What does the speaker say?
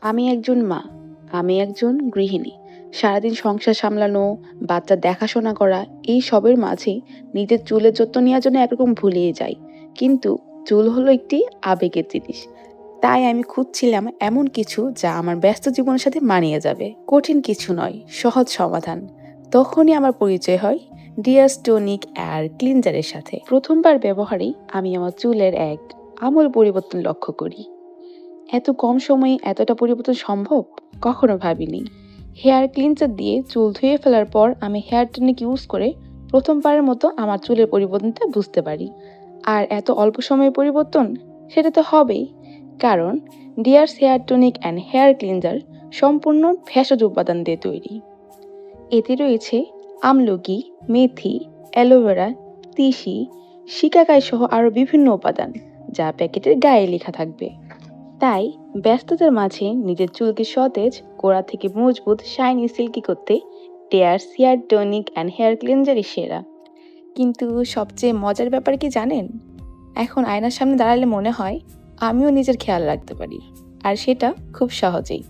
আমি একজন মা, আমি একজন গৃহিণী। সারাদিন সংসার সামলানো বাচ্চা দেখাশোনা করা, এই সবের মাঝে নিজের চুলের যত্ন নেওয়ার জন্য একরকম ভুলিয়ে যাই। কিন্তু চুল হলো একটি আবেগের জিনিস। তাই আমি খুঁজছিলাম এমন কিছু যা আমার ব্যস্ত জীবনের সাথে মানিয়ে যাবে। কঠিন কিছু নয়, সহজ সমাধান। তখনই আমার পরিচয় হয় ডিয়ার স্টোনিক আর ক্লিনজারের সাথে। প্রথমবার ব্যবহারেই আমি আমার চুলের এক আমূল পরিবর্তন লক্ষ্য করি। এত কম সময়ে এতটা পরিবর্তন সম্ভব? কখনো ভাবিনি। হেয়ার ক্লিনজার দিয়ে চুল ধুয়ে ফেলার পর আমি হেয়ার টনিক ইউজ করে প্রথমবারের মতো আমার চুলের পরিবর্তনটা বুঝতে পারি। আর এত অল্প সময়ে পরিবর্তন? সেটা তো হবেই। কারণ dears hair tonic and hair cleanser সম্পূর্ণ ভেষজ উপাদান দিয়ে তৈরি। এতে রয়েছে আমলকি, মেথি, অ্যালোভেরা, তিসি, শিকাকাই সহ আরও বিভিন্ন উপাদান, যা প্যাকেটের গায়ে লেখা থাকবে। তাই ব্যস্ততার মাঝে নিজের চুলকে সতেজ, গোড়া থেকে মজবুত শাইনি সিল্কি করতে টেয়ার সিয়ার টনিক অ্যান্ড হেয়ার ক্লিনজারই সেরা। কিন্তু সবচেয়ে মজার ব্যাপার কি জানেন? এখন আয়নার সামনে দাঁড়ালে মনে হয় আমিও নিজের খেয়াল রাখতে পারি। আর সেটা খুব সহজেই।